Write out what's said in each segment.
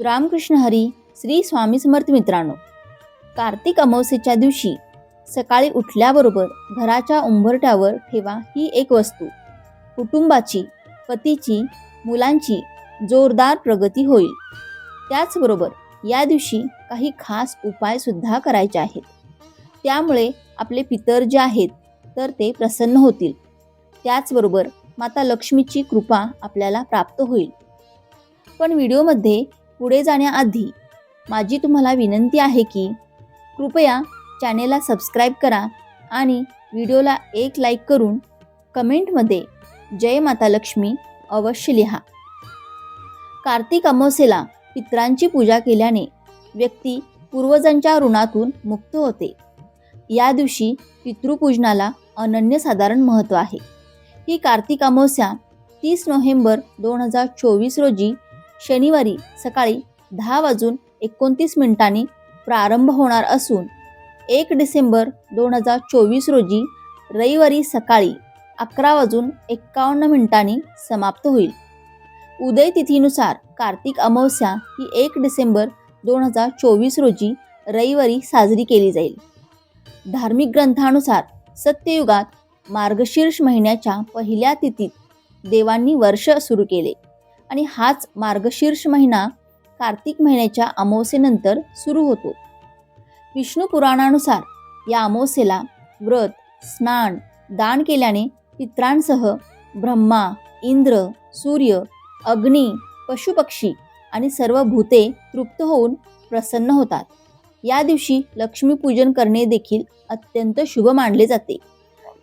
रामकृष्ण हरी श्री स्वामी समर्थ मित्रांनो. कार्तिक अमावस्येच्या दिवशी सकाळी उठल्याबरोबर घराच्या उंबरट्यावर ठेवा ही एक वस्तू. कुटुंबाची पतीची मुलांची जोरदार प्रगती होईल. त्याचबरोबर या दिवशी काही खास उपायसुद्धा करायचे आहेत. त्यामुळे आपले पितर जे आहेत तर ते प्रसन्न होतील. त्याचबरोबर माता लक्ष्मीची कृपा आपल्याला प्राप्त होईल. पण व्हिडिओमध्ये पुढे जाण्याआधी माझी तुम्हाला विनंती आहे की कृपया चॅनेलला सबस्क्राईब करा आणि व्हिडिओला एक लाईक करून कमेंटमध्ये जय माता लक्ष्मी अवश्य लिहा. कार्तिक अमावस्येला पित्रांची पूजा केल्याने व्यक्ती पूर्वजांच्या ऋणातून मुक्त होते. या दिवशी पितृपूजनाला अनन्यसाधारण महत्त्व आहे. ही कार्तिक अमावस्या तीस नोव्हेंबर दोन हजार चोवीस रोजी शनिवारी सकाळी दहा वाजून एकोणतीस मिनिटांनी प्रारंभ होणार असून एक डिसेंबर दोन हजार चोवीस रोजी रविवारी सकाळी अकरा वाजून एक्कावन्न मिनिटांनी समाप्त होईल. उदय तिथीनुसार कार्तिक अमावस्या ही एक डिसेंबर दोन हजार चोवीस रोजी रविवारी साजरी केली जाईल. धार्मिक ग्रंथानुसार सत्ययुगात मार्गशीर्ष महिन्याच्या पहिल्या तिथीत देवांनी वर्ष सुरू केले. आणि हाच मार्गशीर्ष महिना कार्तिक महिन्याच्या अमावस्येनंतर सुरू होतो. विष्णू पुराणानुसार या अमावस्येला व्रत स्नान दान केल्याने पित्रांसह ब्रह्मा इंद्र सूर्य अग्नी पशुपक्षी आणि सर्व भूते तृप्त होऊन प्रसन्न होतात. या दिवशी लक्ष्मीपूजन करणे देखील अत्यंत शुभ मानले जाते.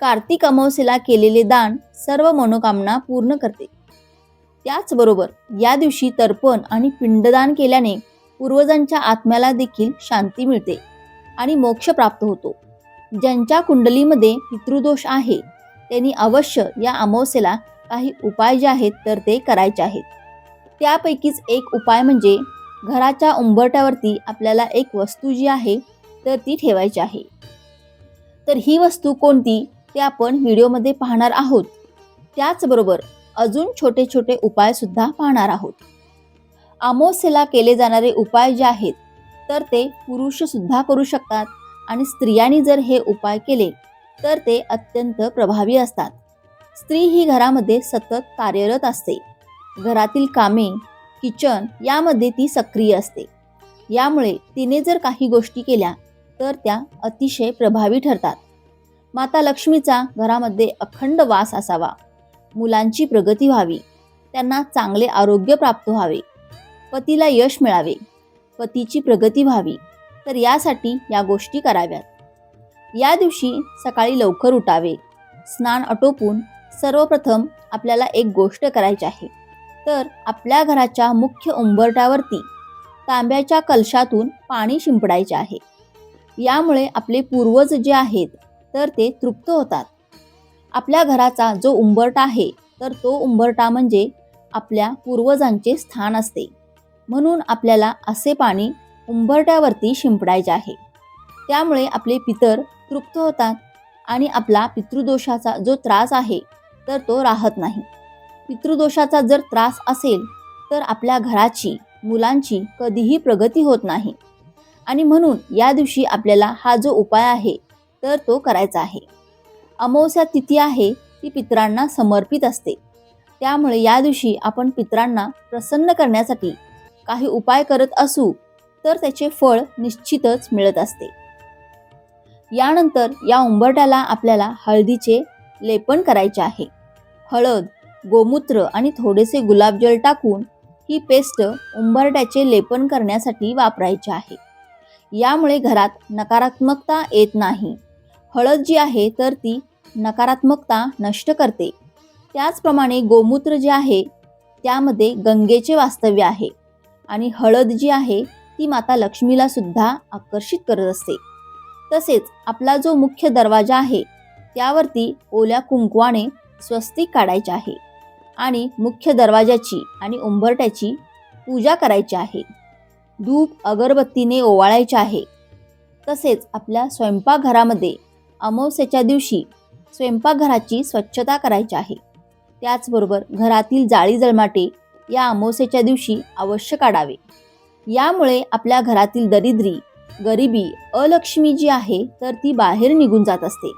कार्तिक अमावस्येला केलेले दान सर्व मनोकामना पूर्ण करते. त्याचबरोबर या दिवशी तर्पण आणि पिंडदान केल्याने पूर्वजांच्या आत्म्याला देखील शांती मिळते आणि मोक्ष प्राप्त होतो. ज्यांच्या कुंडलीमध्ये पितृदोष आहे त्यांनी अवश्य या अमावस्येला काही उपाय जे आहेत तर ते करायचे आहेत. त्यापैकीच एक उपाय म्हणजे घराच्या उंबरट्यावरती आपल्याला एक वस्तू जी आहे तर ती ठेवायची आहे. तर ही वस्तू कोणती? ते आपण व्हिडिओमध्ये पाहणार आहोत. त्याचबरोबर अजून छोटे छोटे उपायसुद्धा पाहणार आहोत. आमोसेला केले जाणारे उपाय जे आहेत तर ते पुरुषसुद्धा करू शकतात आणि स्त्रियांनी जर हे उपाय केले तर ते अत्यंत प्रभावी असतात. स्त्री ही घरामध्ये सतत कार्यरत असते. घरातील कामे किचन यामध्ये ती सक्रिय असते. यामुळे तिने जर काही गोष्टी केल्या तर त्या अतिशय प्रभावी ठरतात. माता लक्ष्मीचा घरामध्ये अखंड वास असावा. मुलांची प्रगती व्हावी. त्यांना चांगले आरोग्य प्राप्त व्हावे. पतीला यश मिळावे. पतीची प्रगती व्हावी. तर यासाठी या गोष्टी कराव्यात. या दिवशी सकाळी लवकर उठावे. स्नान आटोपून सर्वप्रथम आपल्याला एक गोष्ट करायची आहे. तर आपल्या घराच्या मुख्य उंबरट्यावरती तांब्याच्या कलशातून पाणी शिंपडायचे आहे. यामुळे आपले पूर्वज जे आहेत तर ते तृप्त होतात. आपल्या घराचा जो उंबरटा आहे तर तो उंबरटा म्हणजे आपल्या पूर्वजांचे स्थान असते. म्हणून आपल्याला असे पाणी उंबरट्यावरती शिंपडायचे आहे. त्यामुळे आपले पितर तृप्त होतात आणि आपला पितृदोषाचा जो त्रास आहे तर तो राहत नाही. पितृदोषाचा जर त्रास असेल तर आपल्या घराची मुलांची कधीही प्रगती होत नाही. आणि म्हणून या दिवशी आपल्याला हा जो उपाय आहे तर तो करायचा आहे. अमावस्या तिथी आहे ती पितरांना समर्पित असते. त्यामुळे या दिवशी आपण पितरांना प्रसन्न करण्यासाठी काही उपाय करत असू तर त्याचे फळ निश्चितच मिळत असते. यानंतर या उंबरट्याला आपल्याला हळदीचे लेपन करायचे आहे. हळद गोमूत्र आणि थोडेसे गुलाबजल टाकून ही पेस्ट उंबरट्याचे लेपन करण्यासाठी वापरायची आहे. यामुळे घरात नकारात्मकता येत नाही. हळद जी आहे तर ती नकारात्मकता नष्ट करते. त्याचप्रमाणे गोमूत्र जे आहे त्यामध्ये गंगेचे वास्तव्य आहे आणि हळद जी आहे ती माता लक्ष्मीला सुद्धा आकर्षित करत असते. तसेच आपला जो मुख्य दरवाजा आहे त्यावरती ओल्या कुंकवाने स्वस्तिक काढायचे आहे आणि मुख्य दरवाजाची आणि उंबरट्याची पूजा करायची आहे. धूप अगरबत्तीने ओवाळायचे आहे. तसेच आपल्या स्वयंपाकघरामध्ये अमावस्येच्या दिवशी स्वयंपाकघराची स्वच्छता करायची आहे. त्याचबरोबर घरातील जाळी जळमाटे या अमावस्येच्या दिवशी अवश्य काढावे. यामुळे आपल्या घरातील दरिद्री गरिबी अलक्ष्मी जी आहे तर ती बाहेर निघून जात असते.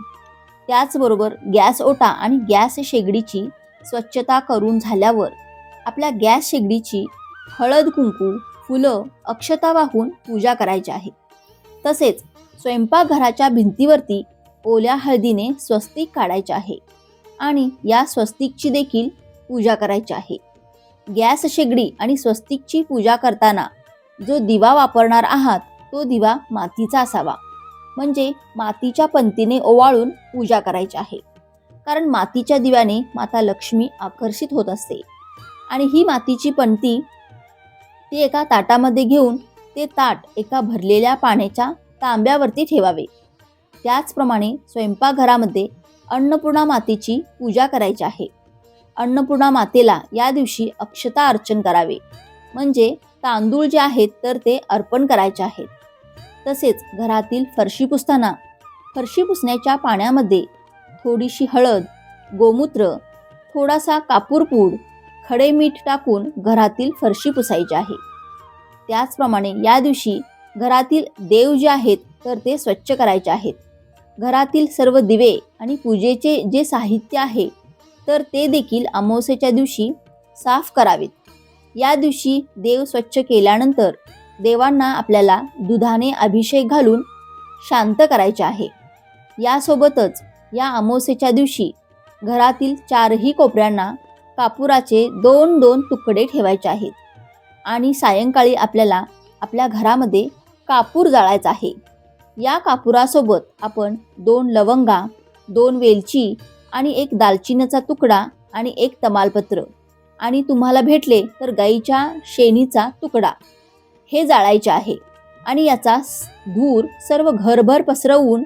त्याचबरोबर गॅस ओटा आणि गॅस शेगडीची स्वच्छता करून झाल्यावर आपल्या गॅस शेगडीची हळद कुंकू फुलं अक्षता वाहून पूजा करायची आहे. तसेच स्वयंपाकघराच्या भिंतीवरती ओल्या हळदीने स्वस्तिक काढायचे आहे आणि या स्वस्तिकची देखील पूजा करायची आहे. गॅस शेगडी आणि स्वस्तिकची पूजा करताना जो दिवा वापरणार आहात तो दिवा मातीचा असावा. म्हणजे मातीच्या पंतीने ओवाळून पूजा करायची आहे. कारण मातीच्या दिव्याने माता लक्ष्मी आकर्षित होत असते. आणि ही मातीची पंती ती एका ताटामध्ये घेऊन ते ताट एका भरलेल्या पाण्याच्या तांब्यावरती ठेवावे. त्याचप्रमाणे स्वयंपाकघरामध्ये अन्नपूर्णा मातेची पूजा करायची आहे. अन्नपूर्णा मातेला या दिवशी अक्षता अर्चन करावे. म्हणजे तांदूळ जे आहेत तर ते अर्पण करायचे आहेत. तसेच घरातील फरशी पुसताना फरशी पुसण्याच्या पाण्यामध्ये थोडीशी हळद गोमूत्र थोडासा कापूरपूड खडे मीठ टाकून घरातील फरशी पुसायची आहे. त्याचप्रमाणे या दिवशी घरातील देव जे आहेत तर ते स्वच्छ करायचे आहेत. घरातील सर्व दिवे आणि पूजेचे जे साहित्य आहे तर ते देखील अमावस्येच्या दिवशी साफ करावेत. या दिवशी देव स्वच्छ केल्यानंतर देवांना आपल्याला दुधाने अभिषेक घालून शांत करायचे आहे. यासोबतच या अमावस्येच्या दिवशी घरातील चारही कोपऱ्यांना कापुराचे दोन दोन तुकडे ठेवायचे आहेत. आणि सायंकाळी आपल्याला आपल्या घरामध्ये कापूर जाळायचा आहे. या कापुरासोबत आपण दोन लवंगा दोन वेलची आणि एक दालचिनीचा तुकडा आणि एक तमालपत्र. आणि तुम्हाला भेटले तर गाईच्या शेणीचा तुकडा. हे जाळायचे आहे. आणि याचा धूर सर्व घरभर पसरवून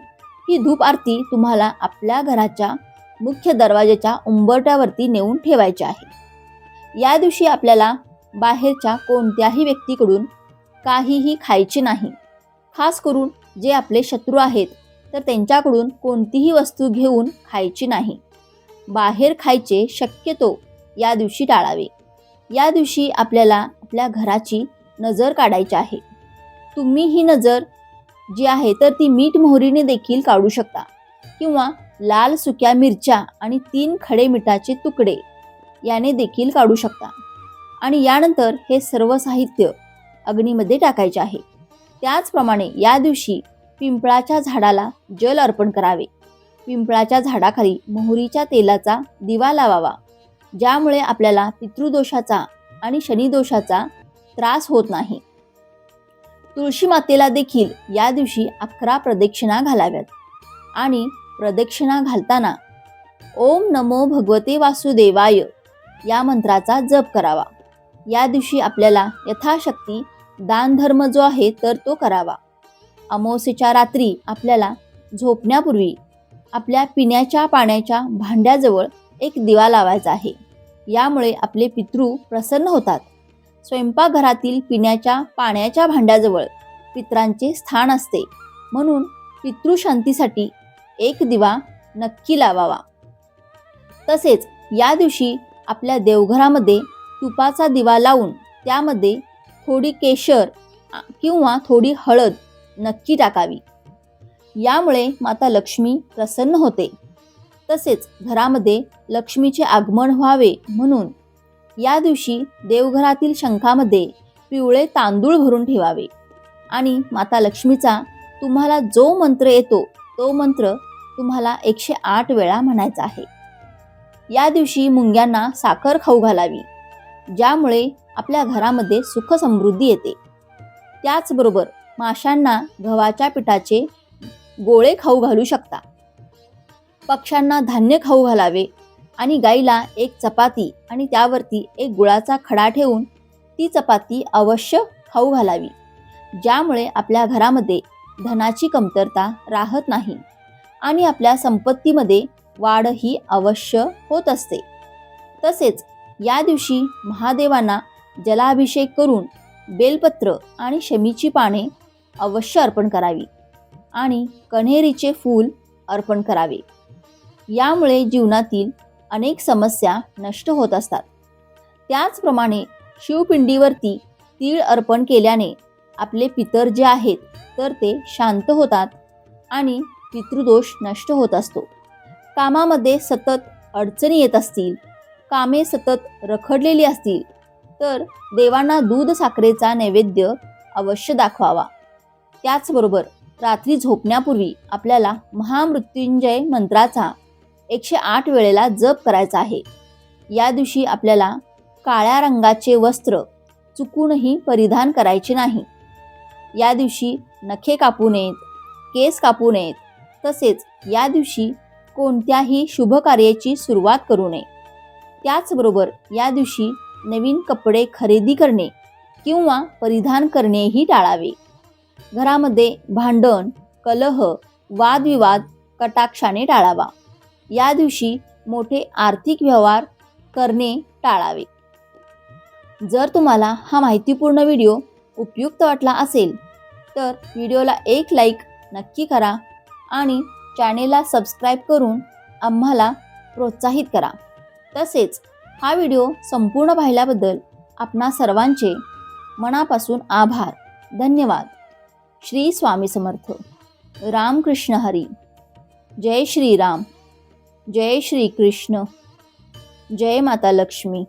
ही धूप आरती तुम्हाला आपल्या घराच्या मुख्य दरवाजाच्या उंबरट्यावरती नेऊन ठेवायची आहे. या दिवशी आपल्याला बाहेरच्या कोणत्याही व्यक्तीकडून काहीही खायचे नाही. खास करून जे आपले शत्रू आहेत तर त्यांच्याकडून कोणतीही वस्तू घेऊन खायची नाही. बाहेर खायचे शक्यतो या दिवशी टाळावे. या दिवशी आपल्याला आपल्या घराची नजर काढायची आहे. तुम्ही ही नजर जी आहे तर ती मीठ मोहरीने देखील काढू शकता किंवा लाल सुक्या मिरच्या आणि तीन खडे मिठाचे तुकडे याने देखील काढू शकता. आणि यानंतर हे सर्व साहित्य अग्नीमध्ये टाकायचे आहे. त्याचप्रमाणे या दिवशी पिंपळाच्या झाडाला जल अर्पण करावे. पिंपळाच्या झाडाखाली मोहरीच्या तेलाचा दिवा लावावा. ज्यामुळे आपल्याला पितृदोषाचा आणि शनिदोषाचा त्रास होत नाही. तुळशी मातेला देखील या दिवशी अकरा प्रदक्षिणा घालाव्यात. आणि प्रदक्षिणा घालताना ओम नमो भगवते वासुदेवाय या मंत्राचा जप करावा. या दिवशी आपल्याला यथाशक्ती दानधर्म जो आहे तर तो करावा. अमावस्येच्या रात्री आपल्याला झोपण्यापूर्वी आपल्या पिण्याच्या पाण्याच्या भांड्याजवळ एक दिवा लावायचा आहे. यामुळे आपले पितृ प्रसन्न होतात. स्वयंपाकघरातील पिण्याच्या पाण्याच्या भांड्याजवळ पित्रांचे स्थान असते. म्हणून पितृशांतीसाठी एक दिवा नक्की लावावा. तसेच या दिवशी आपल्या देवघरामध्ये तुपाचा दिवा लावून त्यामध्ये थोडी केशर किंवा थोडी हळद नक्की टाकावी. यामुळे माता लक्ष्मी प्रसन्न होते. तसेच घरामध्ये लक्ष्मीचे आगमन व्हावे म्हणून या दिवशी देवघरातील शंखामध्ये पिवळे तांदूळ भरून ठेवावे. आणि माता लक्ष्मीचा तुम्हाला जो मंत्र येतो तो मंत्र तुम्हाला एकशे आठ वेळा म्हणायचा आहे. या दिवशी मुंग्यांना साखर खाऊ घालावी. ज्यामुळे आपल्या घरामध्ये सुख समृद्धी येते. त्याचबरोबर माशांना गव्हाच्या पिठाचे गोळे खाऊ घालू शकता. पक्ष्यांना धान्य खाऊ घालावे आणि गाईला एक चपाती आणि त्यावरती एक गुळाचा खडा ठेवून ती चपाती अवश्य खाऊ घालावी. ज्यामुळे आपल्या घरामध्ये धनाची कमतरता राहत नाही आणि आपल्या संपत्तीमध्ये वाढ ही अवश्य होत असते. तसेच या दिवशी महादेवांना जलाभिषेक करून बेलपत्र आणि शमीची पाने अवश्य अर्पण करावी आणि कण्हेरीचे फूल अर्पण करावे. यामुळे जीवनातील अनेक समस्या नष्ट होत असतात. त्याचप्रमाणे शिवपिंडीवरती तीळ अर्पण केल्याने आपले पितर जे आहेत तर ते शांत होतात आणि पितृदोष नष्ट होत असतो. कामामध्ये सतत अडचणी येत असतील कामे सतत रखडलेली असतील तर देवांना दूध साखरेचा नैवेद्य अवश्य दाखवावा. त्याचबरोबर रात्री झोपण्यापूर्वी आपल्याला महामृत्युंजय मंत्राचा एकशे आठ वेळेला जप करायचा आहे. या दिवशी आपल्याला काळ्या रंगाचे वस्त्र चुकूनही परिधान करायचे नाही. या दिवशी नखे कापू नयेत केस कापू नयेत तसेच या दिवशी कोणत्याही शुभ कार्याची सुरुवात करू नये. त्याचबरोबर या दिवशी नवीन कपडे खरेदी करणे किंवा परिधान करणेही टाळावे. घरामध्ये भांडण कलह वादविवाद कटाक्षाने टाळावा. या दिवशी मोठे आर्थिक व्यवहार करणे टाळावे. जर तुम्हाला हा माहितीपूर्ण व्हिडिओ उपयुक्त वाटला असेल तर व्हिडिओला एक लाईक नक्की करा आणि चॅनेलला सबस्क्राईब करून आम्हाला प्रोत्साहित करा. तसेच हा व्हिडिओ संपूर्ण पाहिल्याबद्दल आपणा सर्वांचे मनापासून आभार. धन्यवाद. श्री स्वामी समर्थ. रामकृष्ण हरी. जय श्रीराम. जय श्री कृष्ण जय माता लक्ष्मी.